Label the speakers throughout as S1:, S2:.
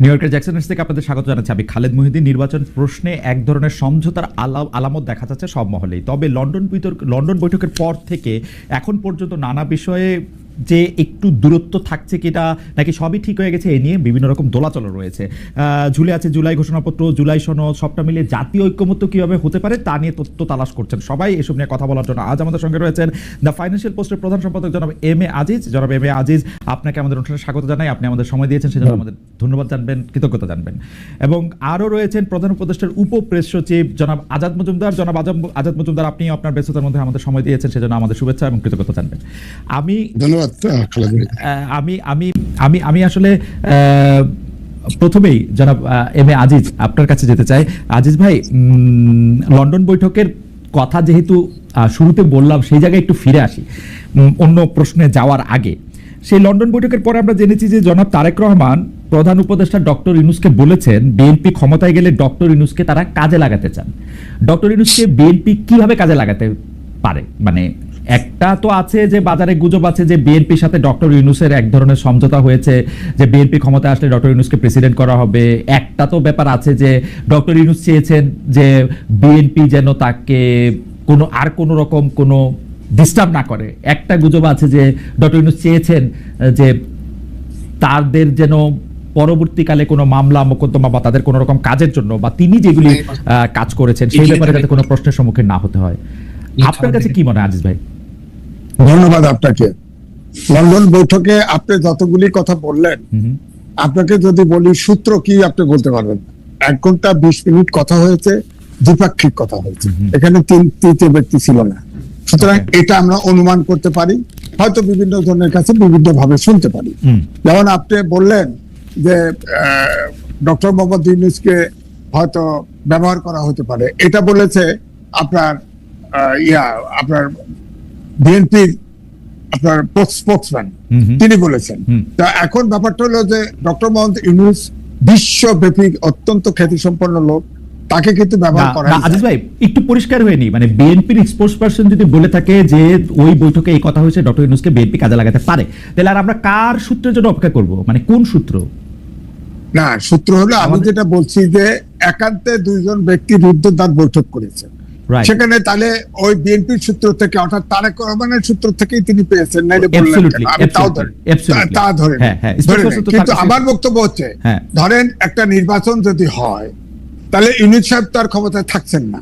S1: New ইয়র্কের Jackson থেকে আপনাদের স্বাগত জানাচ্ছি আমি খালেদ মুহিদি নির্বাচন প্রশ্নে এক ধরনের সমঝোতার আলা- আলামত দেখা যাচ্ছে সব মহলেই। তবে লন্ডন বিতর্ক, লন্ডন বৈঠকের পর থেকে এখন পর্যন্ত নানা বিষয়ে যে একটু দূরত্ব থাকছে কিনা নাকি সবই ঠিক হয়ে গেছে এ নিয়ে বিভিন্ন রকম দোলাচল রয়েছে। ঝুলে আছে জুলাই ঘোষণাপত্র জুলাই সনদ সবটা মিলিয়ে জাতীয় ঐক্যমত্য কীভাবে হতে পারে তা নিয়ে তথ্য তালাশ করছেন সবাই। এসব নিয়ে কথা বলার জন্য আজ আমাদের সঙ্গে রয়েছেন দ্য ফাইন্যান্সিয়াল পোস্টের প্রধান সম্পাদক জনাব এম এ আজিজ। জনাব এম এ আজিজ আপনাকে আমাদের অনুষ্ঠানে স্বাগত জানাই। আপনি আমাদের সময় দিয়েছেন সেজন্য আমাদের ধন্যবাদ জানবেন কৃতজ্ঞতা জানবেন। এবং আরও রয়েছেন প্রধান উপদেষ্টার উপ প্রেস সচিব জনাব আজাদ মজুমদার। জনাব আজাদ আজাদ মজুমদার আপনি আপনার ব্যস্ততার মধ্যে আমাদের সময় দিয়েছেন সেজন্য আমাদের শুভেচ্ছা এবং কৃতজ্ঞতা জানবেন। আমি
S2: ধন্যবাদ।
S1: আমি আমি আমি আমি আসলে প্রথমেই জনাব এম এ আজিজ আপনার কাছে যেতে চাই। আজিজ ভাই লন্ডন বৈঠকের কথা যেহেতু শুরুতে বললাম, সেই জায়গায় একটু ফিরে আসি। অন্য প্রশ্নে যাওয়ার আগে, সেই লন্ডন বৈঠকের পরে আমরা জেনেছি যে জনাব তারেক রহমান প্রধান উপদেষ্টা ডক্টর ইনুসকে বলেছেন, বিএনপি ক্ষমতায় গেলে ডক্টর ইনুসকে তারা কাজে লাগাতে চান। ডক্টর ইনুসকে বিএনপি কীভাবে কাজে লাগাতে পারে? মানে একটা তো আছে যে বাজারে গুজব আছে যে বিএনপির সাথে ডক্টর ইউনুসের এক ধরনের সমঝোতা হয়েছে যে বিএনপি ক্ষমতায় আসলে ডক্টর ইউনুসকে প্রেসিডেন্ট করা হবে। একটা তো ব্যাপার আছে যে ডক্টর ইউনুস চেয়েছেন যে বিএনপি যেন তাকে কোনো আর কোনো রকম কোনো ডিস্টার্ব না করে। একটা গুজব আছে যে ডক্টর ইউনুস চেয়েছেন যে তাদের যেন পরবর্তীকালে কোনো মামলা মোকদ্দমা বা তাদের কোনো রকম কাজের জন্য বা তিনি যেগুলি আহ, কাজ করেছেন সেই ব্যাপারে যাতে কোনো প্রশ্নের সম্মুখীন না হতে হয়। আপনার কাছে কি মনে হয় আজিজ ভাই?
S2: ধন্যবাদ আপনাকে। লন্ডন বৈঠকে আপনি যতগুলি কথা বললেন। আপনাকে যদি বলি সূত্র কি আপনি বলতে পারবেন। এক ঘণ্টা বিশ মিনিট কথা হয়েছে দ্বিপাক্ষিক কথা হয়েছে। এখানে তিন তৃতীয় ব্যক্তি ছিল না। সুতরাং এটা আমরা অনুমান করতে পারি হয়তো বিভিন্ন জনের কাছে বিভিন্ন ভাবে শুনতে পারি। যেমন আপনি বললেন যে ডক্টর মোহাম্মদ ইউনুসকে হয়তো ব্যবহার করা হতে পারে। এটা বলেছে আপনার ইয়া আপনার বিএনপির আপনার
S1: হুম।
S2: তিনি বলেছেন। তা এখন ব্যাপারটা হলো যে ডক্টর মোহাম্মদ ইউনুস বিশ্বব্যাপী অত্যন্ত খ্যাতিসম্পন্ন লোক তাকে কিন্তু ব্যবহার করা
S1: আজিজ ভাই একটু পরিষ্কার হয়নি মানে বিএনপির স্পোর্টস পার্সন যদি বলে থাকে যে ওই বৈঠকে এই কথা হয়েছে ডক্টর ইউনুসকে বিএনপি কাজে লাগাতে পারে। তাহলে আর আমরা কার সূত্রের জন্য অপেক্ষা করব? মানে কোন সূত্র?
S2: না সূত্র হলো আমি যেটা বলছি যে একান্তে দুইজন ব্যক্তি রুদ্ধদ্বার বৈঠক করেছে। সেখানে তাহলে ওই বিএনপির সূত্র থেকে অর্থাৎ তারেক রহমানের সূত্র থেকেই তিনি পেয়েছেন নাইলে বললেন আমি তাও
S1: absolutely,
S2: তা- ধরে
S1: হ্যাঁ, হ্যাঁ,
S2: কিন্তু আমার বক্তব্য হচ্ছে
S1: হ্যাঁ।
S2: ধরেন একটা নির্বাচন যদি হয় তাহলে ইউনিট সাহেব তার ক্ষমতায় থাকছেন না।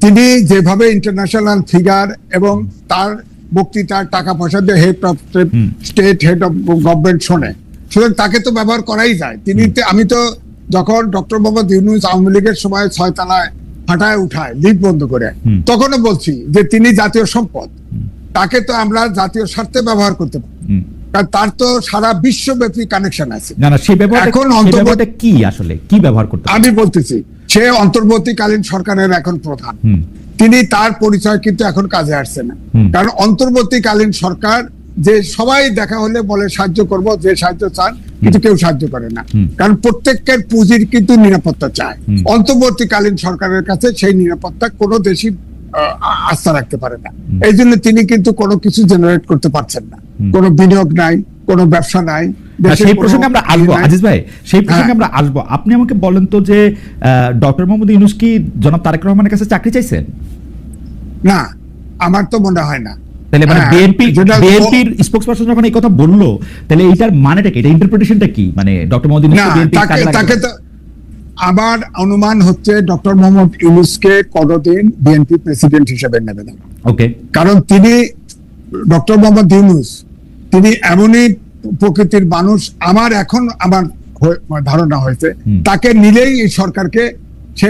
S2: তিনি যেভাবে ইন্টারন্যাশনাল ফিগার এবং তার বক্তৃতার টাকা পয়সা দিয়ে head of state head of government শোনে সুতরাং তাকে তো ব্যবহার করাই যায়। তিনি আমি তো যখন ডক্টর মোহাম্মদ ইউনুস আওয়ামী লীগের সময় ছয় হাঁটায় উঠায় লিফট বন্ধ করে। তখনও বলছি যে তিনি জাতীয় সম্পদ। তাকে তো আমরা জাতীয় স্বার্থে ব্যবহার করতে পারি। কারণ তার তো সারা বিশ্বব্যাপী কানেকশন আছে।
S1: না না
S2: এখন অন্তর্বর্তী-
S1: কি আসলে? কি ব্যবহার করতে
S2: আমি বলতেছি সে অন্তর্বর্তীকালীন সরকারের এখন প্রধান। তিনি তার পরিচয় কিন্তু এখন কাজে আসছে না। কারণ অন্তর্বর্তীকালীন সরকার যে সবাই দেখা হলে বলে সাহায্য করব যে সাহায্য চান কিন্তু কেউ সাহায্য করে না। কারণ প্রত্যেকের পুঁজির কিন্তু নিরাপত্তা চায়। অন্তর্বর্তীকালীন সরকারের কাছে সেই নিরাপত্তা কোনো দেশই আস্থা রাখতে পারে না। এই জন্য তিনি কিন্তু কোনো কিছু জেনারেট করতে পারছেন না। কোনো বিনিয়োগ নাই কোনো ব্যবসা নাই।
S1: সেই প্রসঙ্গে আমরা
S2: ইয়ে
S1: আসব আজিজ ভাই সেই প্রসঙ্গে
S2: হ্যাঁ।
S1: আমরা আসব। আপনি আমাকে বলেন তো যে ডক্টর মোহাম্মদ ইউনুস কি জনাব তারেক রহমানের কাছে চাকরি চাইছেন?
S2: না আমার তো মনে হয় না।
S1: তাহলে মানে বিএনপি বিএনপির স্পোক্স পারসন যখন এই কথা বলল তাহলে এইটার মানেটা কি? এটা ইন্টারপ্রিটেশনটা কি? মানে ডক্টর মোহাম্মদ
S2: তাকে তাকে তো আমার অনুমান হচ্ছে ডক্টর মোহাম্মদ ইউনুসকে কোনদিন বিএনপি প্রেসিডেন্ট হিসেবে নেবে না।
S1: ওকে
S2: কারণ তিনি ডক্টর মোহাম্মদ ইউনুস তিনি এমনই প্রকৃতির মানুষ আমার এখন আমার ধারণা হয়েছে তাকে নিলেই এই সরকারকে সে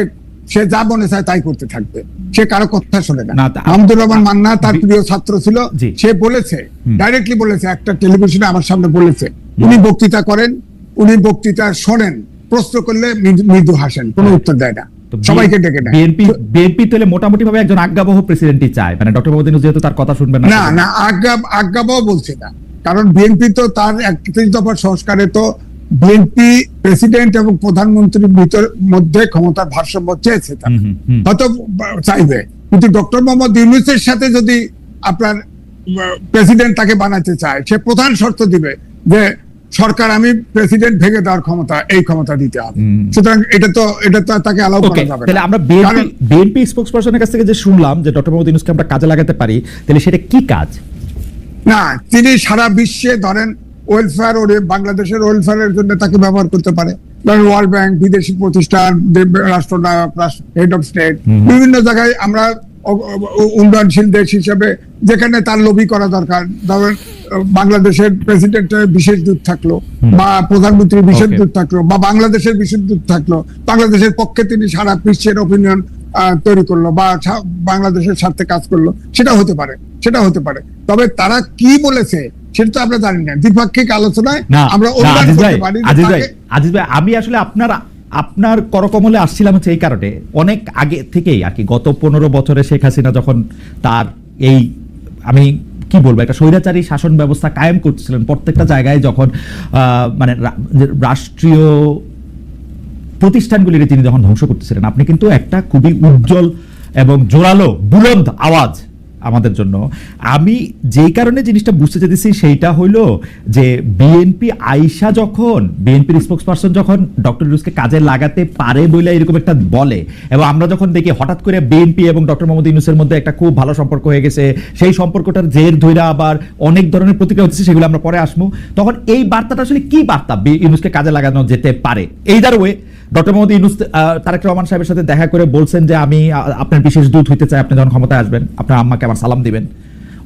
S2: সে যা মনে চায় তাই করতে থাকবে। সে কারও কথা শোনে না।
S1: না,
S2: রহমান মান্না তার প্রিয় ছাত্র ছিল। সে বলেছে ডাইরেক্টলি বলেছে একটা টেলিভিশনে আমার সামনে বলেছে। উনি বক্তৃতা করেন উনি বক্তৃতা শোনেন প্রশ্ন করলে মৃদু- হাসেন কোনো উত্তর দেয় না। সবাইকে ডেকে নেয়।
S1: বিএনপি বিএনপি তাহলে মোটামুটি ভাবে একজন আজ্ঞাবহ প্রেসিডেন্টই চায়। মানে ডক্টর মোহাম্মদ যেহেতু তার কথা শুনবেন
S2: না। না আজ্ঞা আজ্ঞাবাও বলছে না। কারণ বিএনপি তো তার একত্রিশ দফার সংস্কারে তো বিএনপি প্রেসিডেন্ট এবং প্রধানমন্ত্রীর ভিতর মধ্যে ক্ষমতার ভারসাম্য চেয়েছে তারা। হয়তো চাইবে। কিন্তু ডক্টর মোহাম্মদ ইউনুসের সাথে যদি আপনার প্রেসিডেন্ট তাকে বানাতে চায় সে প্রধান শর্ত দিবে যে সরকার আমি প্রেসিডেন্ট ভেঙে দেওয়ার ক্ষমতা এই ক্ষমতা দিতে হবে। সুতরাং এটা তো এটা তো তাকে অ্যালাউ করা যাবে
S1: তাহলে আমরা বিএনপি বিএনপি স্পোক্সপারসনের কাছ থেকে যে শুনলাম যে ডক্টর মোহাম্মদ ইউনুসকে আমরা কাজে লাগাতে পারি তাহলে সেটা কি কাজ?
S2: না তিনি সারা বিশ্বে ধরেন ওয়েলফেয়ার ওরে বাংলাদেশের ওয়েলফেয়ারের জন্য তাকে ব্যবহার করতে পারে। ধরেন ওয়ার্ল্ড ব্যাংক বিদেশি প্রতিষ্ঠান রাষ্ট্রনায়ক হেড অফ স্টেট বিভিন্ন জায়গায় আমরা উন্নয়নশীল দেশ হিসেবে যেখানে তার লবি করা দরকার। ধরেন বাংলাদেশের প্রেসিডেন্টের বিশেষ দূত থাকল বা প্রধানমন্ত্রীর বিশেষ. দূত থাকল বা বাংলাদেশের বিশেষ দূত থাকল বাংলাদেশের পক্ষে তিনি সারা বিশ্বের ওপিনিয়ন তৈরি করল বা বাংলাদেশের স্বার্থে কাজ করল সেটা হতে পারে সেটা হতে পারে। তবে তারা কি বলেছে সেটা তো আমরা জানি না। দ্বিপাক্ষিক আলোচনায় আমরা
S1: আজিজ ভাই
S2: করতে পারি যে
S1: আজিজ ভাই আজিজ ভাই আমি আসলে আপনার আপনার করকমলে আসছিলাম হচ্ছে এই কারণে। অনেক আগে থেকেই আর কি গত পনেরো বছরে শেখ হাসিনা যখন তার এই আমি কি বলব একটা স্বৈরাচারী শাসন ব্যবস্থা কায়েম করছিলেন প্রত্যেকটা জায়গায় যখন আহ, মানে রাষ্ট্রীয় প্রতিষ্ঠানগুলির তিনি যখন ধ্বংস করতেছিলেন আপনি কিন্তু একটা খুবই উজ্জ্বল এবং জোরালো বুলন্দ আওয়াজ আমাদের জন্য। আমি যেই কারণে জিনিসটা বুঝতে চেয়েছি সেইটা হইল যে বিএনপি আইসা যখন, বিএনপির স্পোক্স পার্সন যখন ডক্টর ইউনুসকে কাজে লাগাতে পারে বলে এরকম একটা বলে, এবং আমরা যখন দেখি হঠাৎ করে বিএনপি এবং ডক্টর মোহাম্মদ ইউনুসের মধ্যে একটা খুব ভালো সম্পর্ক হয়ে গেছে, সেই সম্পর্কটার জের ধৈরা আবার অনেক ধরনের প্রতিক্রিয়া হচ্ছে, সেগুলো আমরা পরে আসব, তখন এই বার্তাটা আসলে কি বার্তা ইউনুসকে কাজে লাগানো যেতে পারে? Either way doctor Mohammad Yunus Tarique Rahman সাহেবের সাথে দেখা করে বলছেন যে আমি আপনার বিশেষ দূত হইতে চাই আপনি যখন ক্ষমতায় আসবেন আপনার আম্মাকে আমার সালাম দিবেন।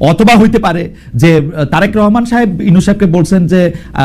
S1: অথবা হইতে পারে যে তারেক রহমান সাহেব ইনু সাহেবকে বলছেন যে আহ,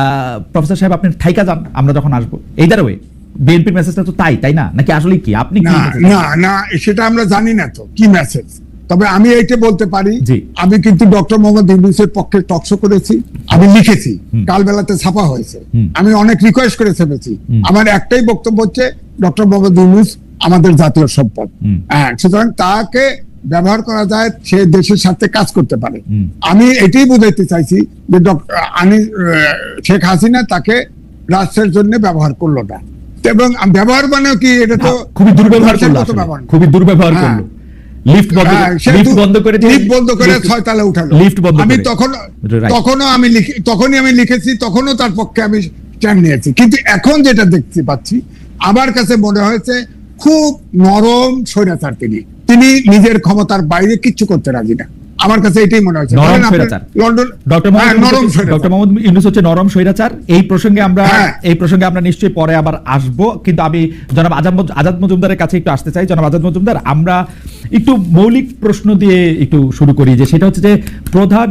S1: প্রফেসর সাহেব আপনি ঠাইকা যান আমরা যখন আসব। এই দাঁড়াবে বিএনপির মেসেজটা তো তাই তাই না? নাকি আসলে কি? আপনি কি
S2: না না না সেটা আমরা জানি না তো। কি মেসেজ তবে আমি এইটা বলতে পারি আমি কিন্তু ডক্টর মোহাম্মদ ইউনুসের পক্ষে টকশো করেছি আমি লিখেছি
S1: হুম।
S2: কাল বেলাতে ছাপা হয়েছে। আমি অনেক রিকোয়েস্ট করে ছেপেছি। আমার একটাই বক্তব্য হচ্ছে ডক্টর মোহাম্মদ ইউনুস আমাদের জাতীয় সম্পদ। হ্যাঁ সুতরাং তাকে ব্যবহার করা যায় সে দেশের সাথে কাজ করতে পারে। আমি এটাই বুঝাইতে চাইছি যে আহ, শেখ হাসিনা তাকে রাষ্ট্রের জন্য ব্যবহার করল না। এবং ব্যবহার মানে কি এটা তো
S1: হ্যাঁ, খুবই দুর্ব্যবহার করল। খুবই দুর্ব্যবহার
S2: হ্যাঁ।
S1: করল। লিফট বন্ধ
S2: হ্যাঁ,
S1: লিফট বন্ধ করে দিয়ে
S2: লিফট বন্ধ করে ছয়তলা উঠালো।
S1: লিফট বন্ধ
S2: আমি তখন তখনও আমি তখনই আমি লিখেছি তখনও তার পক্ষে আমি স্ট্যান্ড নিয়েছি। কিন্তু এখন যেটা দেখতে পাচ্ছি আমার কাছে মনে হয়েছে খুব নরম স্বৈরাচার তিনি। তিনি নিজের ক্ষমতার বাইরে কিচ্ছু করতে রাজি না। আমার কাছে এটাই মনে হচ্ছে
S1: নরম স্বৈরাচার।
S2: লন্ডন
S1: ডক্টর
S2: হ্যাঁ,
S1: মোহাম্মদ
S2: নরম।
S1: ডক্টর মোহাম্মদ ইউনুস হচ্ছে নরম স্বৈরাচার এই প্রসঙ্গে আমরা
S2: হ্যাঁ।
S1: এই প্রসঙ্গে আমরা নিশ্চয়ই পরে আবার আসব কিন্তু আমি জনাব আজাদ আজাদ মজুমদারের কাছে একটু আসতে চাই জনাব আজাদ মজুমদার আমরা একটু মৌলিক প্রশ্ন দিয়ে একটু শুরু করি যে সেটা হচ্ছে যে প্রধান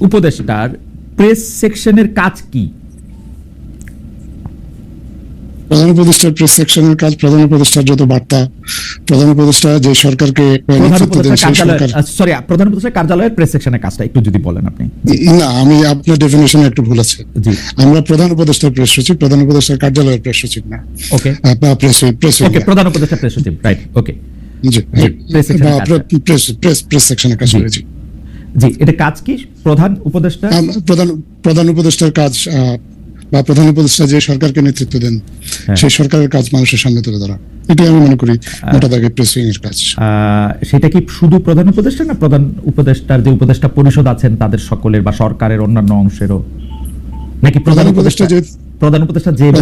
S1: উপদেষ্টার প্রেস সেকশনের কাজ কি
S3: প্রধান উপদেষ্টার প্রেস সেকশনের কাজ প্রধান উপদেষ্টার যত বার্তা প্রধান উপদেষ্টা যে সরকারকে নেতৃত্ব দেন সেই সরকার।
S1: সরি প্রধান উপদেষ্টা কার্যালয়ের প্রেস সেকশনের কাজটা একটু যদি বলেন আপনি।
S3: না আমি আপনার ডেফিনেশনে একটু ভুল আছে। আমরা প্রধান উপদেষ্টার প্রেস সচিব প্রধান উপদেষ্টার কার্যালয়ের প্রেস সচিব না।
S1: ওকে
S3: প্রেস প্রেস
S1: ওকে প্রধান উপদেষ্টা প্রেস সচিব রাইট ওকে
S3: জি
S1: জি, press section এর কাজ।
S3: প্রেস প্রেস প্রেস সেকশনের কাজ করেছি।
S1: জি এটা কাজ কি? প্রধান উপদেষ্টা?
S3: প্রধান প্রধান উপদেষ্টার কাজ বা প্রধান উপদেষ্টা যে সরকারকে নেতৃত্ব দেন
S1: হ্যাঁ।
S3: সেই সরকারের কাজ মানুষের সামনে তুলে ধরা। এটাই আমি মনে করি মোটা দাগে প্রেসিং এর কাজ।
S1: আহ, সেটা কি শুধু প্রধান উপদেষ্টা না প্রধান উপদেষ্টার যে উপদেষ্টা পরিষদ আছেন তাদের সকলের বা সরকারের অন্যান্য অংশেরও? নাকি প্রধান উপদেষ্টা
S3: যে-
S1: প্রধান উপদেষ্টা যে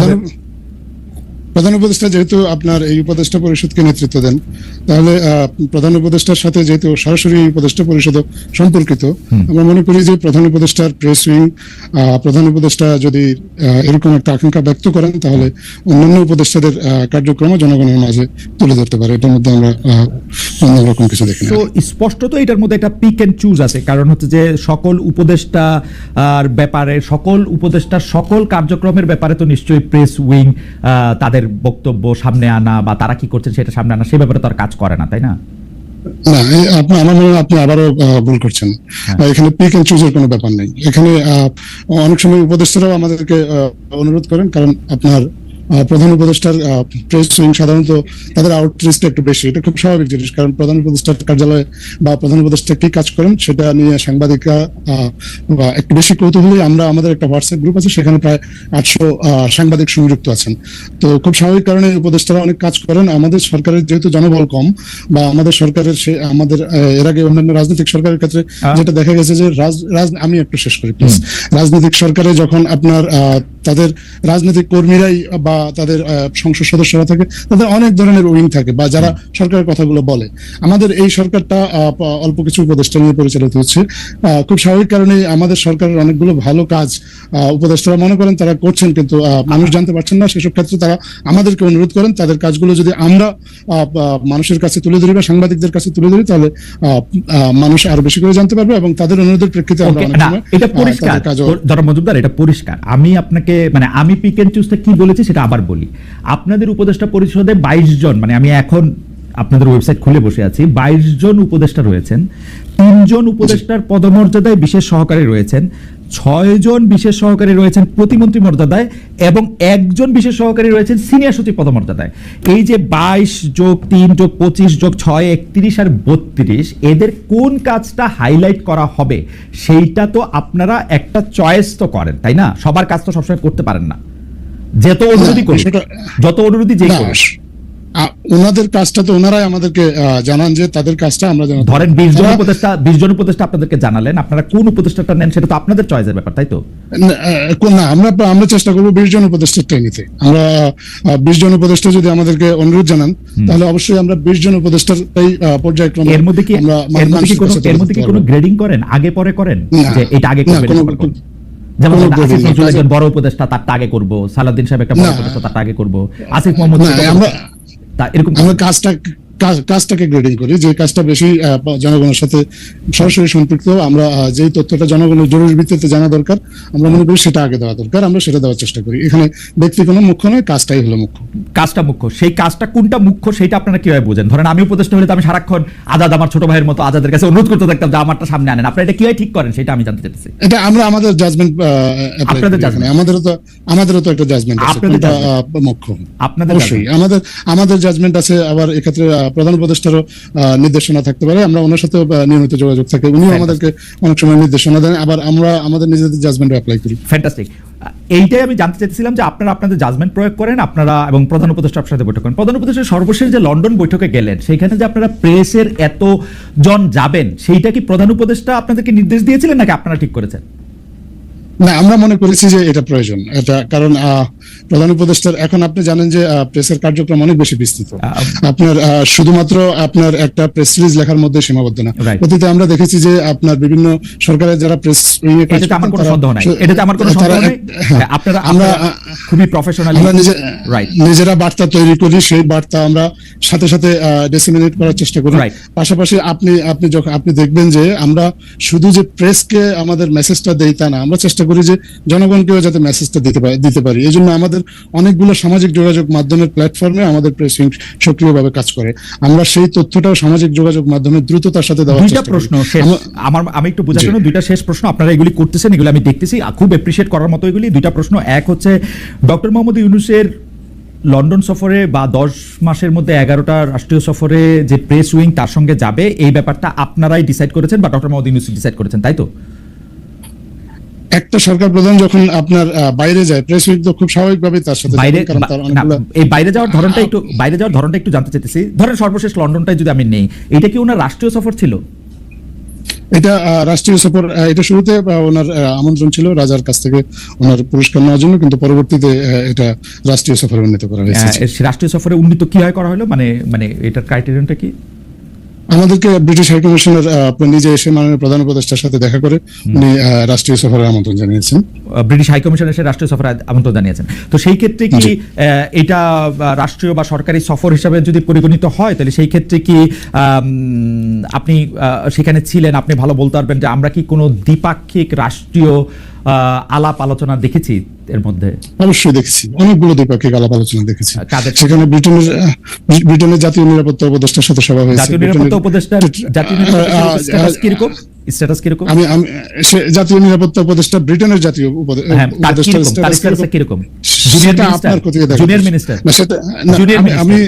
S3: প্রধান উপদেষ্টা যেহেতু আপনার এই উপদেষ্টা পরিষদকে নেতৃত্ব দেন তাহলে প্রধান উপদেষ্টার সাথে যেহেতু সরাসরি এই উপদেষ্টা পরিষদ সম্পর্কিত আমরা মনে করি যে প্রধান উপদেষ্টার প্রেস উইং প্রধান উপদেষ্টা যদি এরকম একটা আকাঙ্ক্ষা ব্যক্ত করেন তাহলে অন্যান্য উপদেষ্টাদের কার্যক্রম জনগণের মাঝে তুলে ধরতে পারে। এটার মধ্যে আমরা অন্যরকম কিছু দেখি
S1: তো স্পষ্টত এটার মধ্যে একটা পিক এন্ড চুজ আছে কারণ হচ্ছে যে সকল উপদেষ্টা আর ব্যাপারে সকল উপদেষ্টার সকল কার্যক্রমের ব্যাপারে তো নিশ্চয়ই প্রেস উইং তাদের বক্তব্য সামনে আনা বা তারা কি করছেন সেটা সামনে আনা সে ব্যাপারে তো আর কাজ করে না তাই না?
S3: না আপনি আমার মনে হয় আপনি আবারও ভুল করছেন।
S1: হ্যাঁ।
S3: এখানে পিক এন্ড চুজের কোনো ব্যাপার নেই। এখানে আহ, অনেক সময় উপদেষ্টারাও আমাদেরকে অনুরোধ করেন কারণ আপনার প্রধান উপদেষ্টার প্রেস উইং সাধারণত তাদের আউটরিচটা একটু বেশি। এটা খুব স্বাভাবিক জিনিস কারণ প্রধান উপদেষ্টার কার্যালয়ে বা প্রধান উপদেষ্টা কি কাজ করেন সেটা নিয়ে সাংবাদিকরা একটু বেশি কৌতূহলী। আমরা আমাদের একটা হোয়াটসঅ্যাপ গ্রুপ আছে সেখানে প্রায় আটশো সাংবাদিক সংযুক্ত আছেন। তো খুব স্বাভাবিক কারণে উপদেষ্টারা অনেক কাজ করেন। আমাদের সরকারের যেহেতু জনবল কম বা আমাদের সরকারের সে আমাদের এর আগে অন্যান্য রাজনৈতিক সরকারের ক্ষেত্রে যেটা দেখা গেছে যে রাজ আমি একটু শেষ করি প্লিজ রাজনৈতিক সরকারে যখন আপনার আহ, তাদের রাজনৈতিক কর্মীরাই বা তাদের সংসদ সদস্যরা থাকে তাদের অনেক ধরনের উইং থাকে বা যারা সরকারের কথাগুলো বলে। আমাদের এই সরকারটা অল্প কিছু উপদেষ্টা নিয়ে পরিচালিত হচ্ছে। খুব স্বাভাবিক কারণে আমাদের সরকারের অনেকগুলো ভালো কাজ উপদেষ্টারা মনে করেন তারা করছেন কিন্তু মানুষ জানতে পারছেন না। সেসব ক্ষেত্রে তারা আমাদেরকে অনুরোধ করেন তাদের কাজগুলো যদি আমরা মানুষের কাছে তুলে ধরি বা সাংবাদিকদের কাছে তুলে ধরি তাহলে আহ, আহ, মানুষ আরও বেশি করে জানতে পারবে এবং তাদের অনুরোধের প্রেক্ষিতে আমরা
S1: এটা পরিষ্কার।
S3: তাদের
S1: মজুমদার এটা পরিষ্কার। আমি আপনাকে মানে আমি পিক অ্যান্ড চুজটা কি বলেছি সেটা আবার বলি। আপনাদের উপদেষ্টা পরিষদে বাইশ জন মানে আমি এখন আপনাদের ওয়েবসাইট খুলে বসে আছি, বাইশ জন উপদেষ্টা রয়েছেন। তিনজন উপদেষ্টার পদমর্যাদায় বিশেষ সহকারী রয়েছেন ছয় জন বিশেষ সহকারী রয়েছেন প্রতিমন্ত্রী মর্যাদায় এবং একজন বিশেষ সহকারী রয়েছেন সিনিয়র সচিব পদমর্যাদায়। এই যে বাইশ যোগ তিন যোগ পঁচিশ যোগ ছয় একত্রিশ আর বত্রিশ এদের কোন কাজটা হাইলাইট করা হবে সেইটা তো আপনারা একটা চয়েস তো করেন তাই না? সবার কাজ তো সবসময় করতে পারেন না। যত অনুরোধই
S3: বিষয়টা-
S1: যত অনুরোধই যে
S3: আ- ওনাদের কাজটা তো ওনারাই আমাদেরকে জানান যে তাদের কাজটা আমরা জানাতে
S1: ধরেন বিশ জন উপদেষ্টা বিশ জন উপদেষ্টা আপনাদেরকে জানালেন আপনারা কোন উপদেষ্টাটা নেন সেটা তো আপনাদের চয়েসের ব্যাপার তাই তো?
S3: না, আমরা আমরা চেষ্টা করব বিশ জন উপদেষ্টাটাই নিতে আমরা বিশ জন উপদেষ্টা যদি আমাদেরকে অনুরোধ জানান তাহলে অবশ্যই আমরা বিশ জন উপদেষ্টাটাই পর্যায়ক্রমে
S1: এর মধ্যে কি এর মধ্যে কি কোনো এর মধ্যে কি কোনো গ্রেডিং করেন? আগে পরে করেন? যে এটা আগে করবেন? যেমন আসিফ নজরুল একজন বড় উপদেষ্টা তারটা আগে করব। সালাউদ্দিন সাহেব একটা বড় উপদেষ্টা তারটা আগে করব। আসিফ মোহাম্মদ তা এরকম
S3: কাজটা কাজ- কাজটাকে গ্রেডিং করি যে কাজটা বেশি জনগণের সাথে সরাসরি সম্পৃক্ত আমরা যেই তথ্যটা জনগণের জরুরি ভিত্তিতে জানা দরকার আমরা মনে করি সেটা আগে দেওয়া দরকার আমরা সেটা দেওয়ার চেষ্টা করি। এখানে ব্যক্তি কোনো মুখ্য নয় কাজটাই হলো মুখ্য।
S1: কাজটা মুখ্য। সেই কাজটা কোনটা মুখ্য সেটা আপনারা কীভাবে বোঝেন? ধরেন আমি উপদেষ্টা হলে তো আমি সারাক্ষণ আজাদ আমার ছোট ভাইয়ের মতো আজাদের কাছে অনুরোধ করতে থাকতাম যে আমারটা সামনে আনেন। আপনারা এটা কীভাবে ঠিক করেন সেটা আমি জানতে চাইতেছি।
S3: এটা আমরা আমাদের জাজমেন্ট
S1: আপনাদের judgment?
S3: আমাদেরও তো আমাদেরও তো একটা জাজমেন্ট আছে মুখ্য।
S1: আপনাদের
S3: অবশ্যই। আমাদের আমাদের জাজমেন্ট আছে আবার এক্ষেত্রে প্রধান উপদেষ্টারও নির্দেশনা থাকতে পারে। আমরা ওনার সাথে নিয়মিত যোগাযোগ থাকে। উনিও আমাদেরকে অনেক সময় নির্দেশনা দেন। আবার আমরা আমাদের নিজেদের জাজমেন্ট অ্যাপ্লাই করি।
S1: ফ্যান্টাস্টিক এইটাই আমি জানতে চাইছিলাম যে আপনারা আপনাদের জাজমেন্ট প্রয়োগ করেন আপনারা এবং প্রধান উপদেষ্টা আপনার সাথে বৈঠক করেন। প্রধান উপদেষ্টা সর্বশেষ যে লন্ডন বৈঠকে গেলেন সেখানে যে আপনারা প্রেসের এত জন যাবেন সেইটা কি প্রধান উপদেষ্টা আপনাদেরকে নির্দেশ দিয়েছিলেন নাকি আপনারা ঠিক করেছেন?
S3: না আমরা মনে করেছি যে এটা প্রয়োজন। এটা কারণ প্রধান উপদেষ্টার এখন আপনি জানেন যে প্রেসের কার্যক্রম অনেক বেশি বিস্তৃত। আপনার শুধুমাত্র আপনার একটা প্রেস রিলিজ লেখার মধ্যে সীমাবদ্ধ না। অতীতে আমরা দেখেছি যে আপনার বিভিন্ন সরকারের যারা প্রেস উইং এ কাজ
S1: আমার কোনো সন্দেহ নাই। এটাতে আমার কোনো সন্দেহ নেই।
S3: হ্যাঁ,
S1: আপনারা
S3: আমরা
S1: আমরা খুবই প্রফেশনালি
S3: আমরা নিজেরা বার্তা তৈরি করি সেই বার্তা আমরা সাথে সাথে ডিসিমিনেট করার চেষ্টা করি। পাশাপাশি আপনি আপনি যখন আপনি দেখবেন যে আমরা শুধু যে প্রেসকে আমাদের মেসেজটা দেই তা না আমরা চেষ্টা করি যে জনগণকেও যাতে মেসেজটা দিতে পারি দিতে পারি। এই জন্য আমাদের অনেকগুলো সামাজিক যোগাযোগ মাধ্যমের প্ল্যাটফর্মে আমাদের প্রেসিং সক্রিয়ভাবে কাজ করে। আমরা সেই তথ্যটাও সামাজিক যোগাযোগ মাধ্যমে দ্রুততার সাথে দেওয়ার
S1: দুইটা
S3: চেষ্টা
S1: প্রশ্ন আমার আমি একটু বোঝার জন্য দুইটা শেষ প্রশ্ন। আপনারা এগুলি করতেছেন এগুলো আমি দেখতেছি। খুব এপ্রিশিয়েট করার মতো এগুলি। দুইটা প্রশ্ন। এক হচ্ছে ডক্টর মোহাম্মদ ইউনুসের লন্ডন সফরে বা দশ মাসের মধ্যে এগারোটা রাষ্ট্রীয় সফরে যে প্রেস উইং তার সঙ্গে যাবে এই ব্যাপারটা আপনারাই ডিসাইড করেছেন বা ডক্টর মোহাম্মদ ইউনুস ডিসাইড করেছেন তাই তো?
S3: একটা সরকার প্রধান যখন আপনার বাইরে যায় প্রেস উইক তো খুব স্বাভাবিকভাবে তার সাথে
S1: বাইরে
S3: কারণ তার অনেকগুলো
S1: এই বাইরে যাওয়ার ধরনটা একটু বাইরে যাওয়ার ধরনটা একটু জানতে চাইতেছি। ধরেন সর্বশেষ লন্ডনটাই যদি আমি নেই এটা কি ওনার রাষ্ট্রীয় সফর ছিল?
S3: এটা রাষ্ট্রীয় সফর এটা শুরুতে ওনার আমন্ত্রণ ছিল রাজার কাছ থেকে ওনার পুরস্কার নেওয়ার জন্য কিন্তু পরবর্তীতে এটা রাষ্ট্রীয় সফরে উন্নীত করা হয়েছে।
S1: রাষ্ট্রীয় সফরে উন্নীত কি হয় করা হলো? মানে মানে এটার ক্রাইটেরিয়ানটা কি?
S3: আমাদেরকে ব্রিটিশ হাই কমিশনার নিজে এসে মাননীয় প্রধান উপদেষ্টার সাথে দেখা করে উনি রাষ্ট্রীয় সফরের আমন্ত্রণ জানিয়েছেন।
S1: ব্রিটিশ হাইকমিশন এসে রাষ্ট্রীয় সফরে আমন্ত্রণ জানিয়েছেন। তো সেই ক্ষেত্রে কি এটা রাষ্ট্রীয় বা সরকারি সফর হিসাবে যদি পরিগণিত হয় তাহলে সেই ক্ষেত্রে কি আপনি সেখানে ছিলেন আপনি ভালো বলতে পারবেন যে আমরা কি কোনো দ্বিপাক্ষিক রাষ্ট্রীয় আহ, আলাপ আলোচনা দেখেছি? এর মধ্যে?
S3: অবশ্যই দেখেছি। অনেকগুলো দ্বিপাক্ষিক আলাপ আলোচনা দেখেছি। সেখানে ব্রিটেনের ব্রিটেনের জাতীয় নিরাপত্তা উপদেষ্টার সাথে সভা হয়েছে।
S1: জাতীয় নিরাপত্তা উপদেষ্টার জাতীয় স্ট্যাটাস কীরকম? স্ট্যাটাস কীরকম?
S3: আমি আমি জাতীয় নিরাপত্তা উপদেষ্টা ব্রিটেনের জাতীয়
S1: হ্যাঁ তার
S3: উপদেষ্টার
S1: কীরকম?
S3: সেটা আপনার
S1: জুনিয়র মিনিস্টার
S3: সেটা আমি-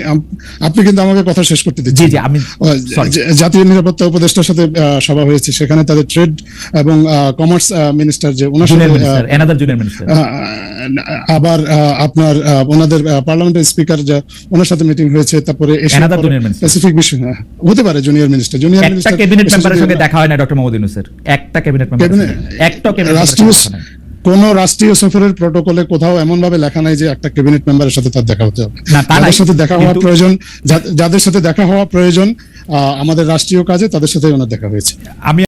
S3: আপনি কিন্তু আমাকে কথা শেষ করতে দিচ্ছেন।
S1: জি জি আমি
S3: জাতীয় নিরাপত্তা উপদেষ্টার সাথে সভা হয়েছে। সেখানে তাদের ট্রেড এবং কমার্স মিনিস্টার যে ওনার সাথে
S1: এনাদার জুনিয়র মিনিস্টার
S3: আবার আপনার ওনাদের পার্লামেন্টের স্পিকার যা ওনার সাথে মিটিং হয়েছে তারপরে. স্পেসিফিক বিষয় হ্যাঁ, হতে পারে জুনিয়র মিনিস্টার জুনিয়র
S1: একটা
S3: মিনিস্টার
S1: ক্যাবিনেট মেম্বারের সঙ্গে দেখা হয় না ডক্টর মোহাম্মদ ইউনুসের একটা ক্যাবিনেট মেম্বার একটা ক্যাবিনেট
S3: রাষ্ট্রীয় কোন রাষ্ট্রীয় সফরের প্রোটোকলে কোথাও এমন ভাবে লেখা নাই যে একটা ক্যাবিনেট মেম্বারের সাথে তার দেখা হতে হবে।
S1: না, তা
S3: সাথে দেখা হওয়া প্রয়োজন যাদের সাথে দেখা হওয়া প্রয়োজন আমাদের রাষ্ট্রীয় কাজে তাদের সাথে ওনার দেখা হয়েছে।
S1: আমি